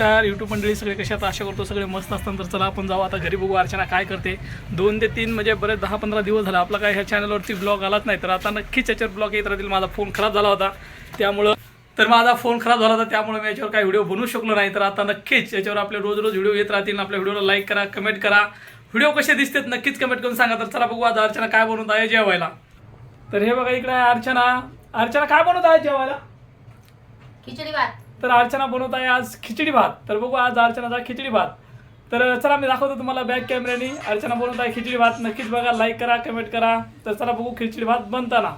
नमस्कार यूट्यूब मंडळी सगळे कशा आशा करतो सगळे मस्त असतात तर चला आपण जाऊ आता घरी बघू अर्चना काय करते. दोन ते तीन म्हणजे बरेच दहा पंधरा दिवस झाला. आपला काय ह्या चॅनलवरती ब्लॉग आलाच नाही. तर आता नक्कीच याच्यावर ब्लॉग येत राहतील. माझा फोन खराब झाला होता. त्यामुळं तर माझा फोन खराब झाला होता. त्यामुळे मी याच्यावर काही व्हिडिओ बनवू शकलो नाही. तर आता नक्कीच याच्यावर आपले रोज रोज व्हिडिओ येत राहतील. आपल्या व्हिडिओला लाईक करा कमेंट करा. व्हिडिओ कसे दिसतात नक्कीच कमेंट करून सांगा. तर चला बघू आज अर्चना काय बनवत आहे जेवायला. तर हे बघा इकडे अर्चना. अर्चना काय बनवत आहे जेवायला? खिचडी भात. तर अर्चना बनवत आहे आज खिचडी भात. तर बघू आज अर्चनाचा खिचडी भात. तर चला मी दाखवतो तुम्हाला बॅक कॅमेऱ्याने अर्चना बनवत आहे खिचडी भात. नक्कीच बघा लाईक करा कमेंट करा. तर चला बघू खिचडी भात बनताना.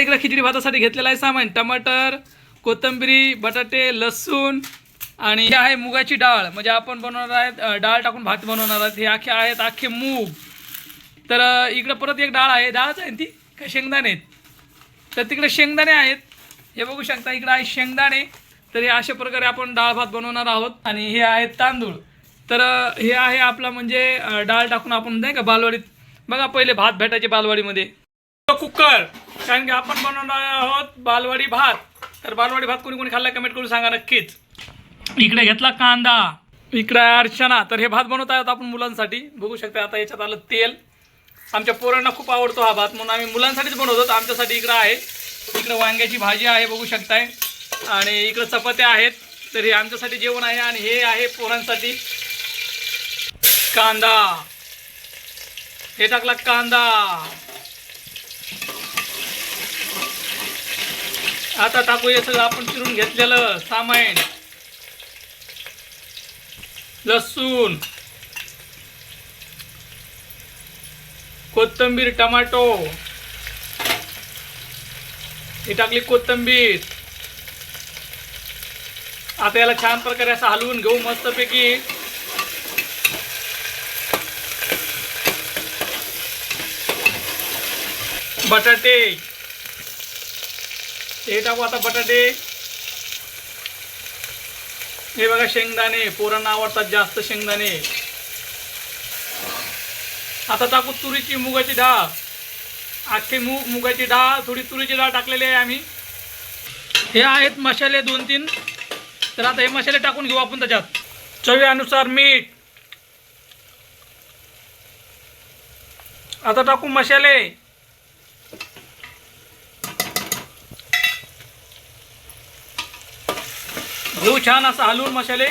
इकडे खिचडी भातासाठी घेतलेला आहे सामान. टमाटर कोथंबिरी बटाटे लसूण आणि हे आहे मुगाची डाळ. म्हणजे आपण बनवणार आहेत डाळ टाकून भात बनवणार आहेत. हे अख्खे आहेत अख्खे मूग. तर इकडं परत एक डाळ आहे. डाळच आहे ना ती? का शेंगदाणे आहेत? तर तिकडे शेंगदाणे आहेत. हे बघू शकता इकडे आहे शेंगदाणे. तर हे अशा प्रकारे आपण डाळ भात बनवणार आहोत. आणि हे आहे तांदूळ. तर हे आहे आपला म्हणजे डाळ टाकून आपण नाही का बालवाडीत बघा पहिले भात भेटायचे बालवाडीमध्ये. कुकर. कारण की आपण बनवणार आहोत बालवाडी भात. तर बालवाडी भात कोणी कोणी खाल्ला कमेंट करून सांगा नक्कीच. इकडे घेतला कांदा. इकडे अर्चना. तर हे भात बनवत आहोत आपण मुलांसाठी. बघू शकता आता याच्यात आलं तेल. आमच्या पोरांना खूप आवडतो हा भात. म्हणून आम्ही मुलांसाठीच बनवतो. आमच्यासाठी इकडं आहे. इकडं वांग्याची भाजी आहे बघू शकताय. आणि इकडं चपात्या आहेत. तर हे आमच्यासाठी जेवण आहे आणि हे आहे पोरांसाठी. कांदा. हे टाकला कांदा. आता टाकू हे सगळं आपण चिरून घेतलेलं सामान. लसूण. कोथिंबीर टमाटो. ही टाकली कोथिंबीर. आता याला छान प्रकारे असं हलवून घेऊ मस्तपैकी. बटाटे. हे टाकू आता बटाटे. हे बघा शेंगदाणे पोरांना आवडतात जास्त शेंगदाणे. आता टाकू तुरीची मुगाची डाळ. अख्खी मूग मुगाची डाळ थोडी तुरीची डाळ टाकलेली आहे आम्ही. हे आहेत मसाले दोन तीन. तर आता हे मसाले टाकून घेऊ आपण त्याच्यात. चवीनुसार मीठ. आता टाकू मसाले. घेऊ छान असं हलवून मसाले.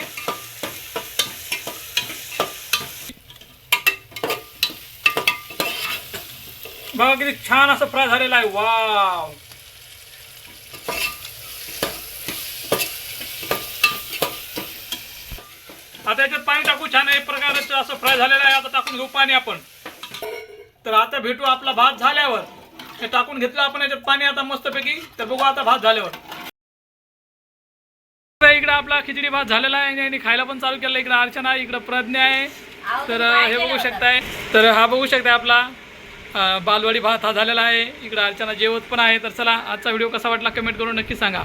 बघा किती छान असं फ्राय झालेला आहे. वाव. आता याच्यात पाणी टाकू छान एक प्रकारचं असं फ्राय झालेलं आहे. आता टाकून घेऊ पाणी आपण. तर आता भेटू आपला भात झाल्यावर. हे टाकून घेतलं आपण याच्यात पाणी आता मस्तपैकी. तर बघू आता भात झाल्यावर. इकडे आपला खिचडी भात झालेला आहे. आणि खायला पण चालू केलं. इकडे अर्चना आहे इकडे प्रज्ञा आहे. तर हे बघू शकताय. तर हा बघू शकताय आपला. बालवाडी भात हा झालेला आहे. इकडं अर्चना जेवत पण आहे. तर चला आजचा व्हिडिओ कसा वाटला कमेंट करून नक्की सांगा.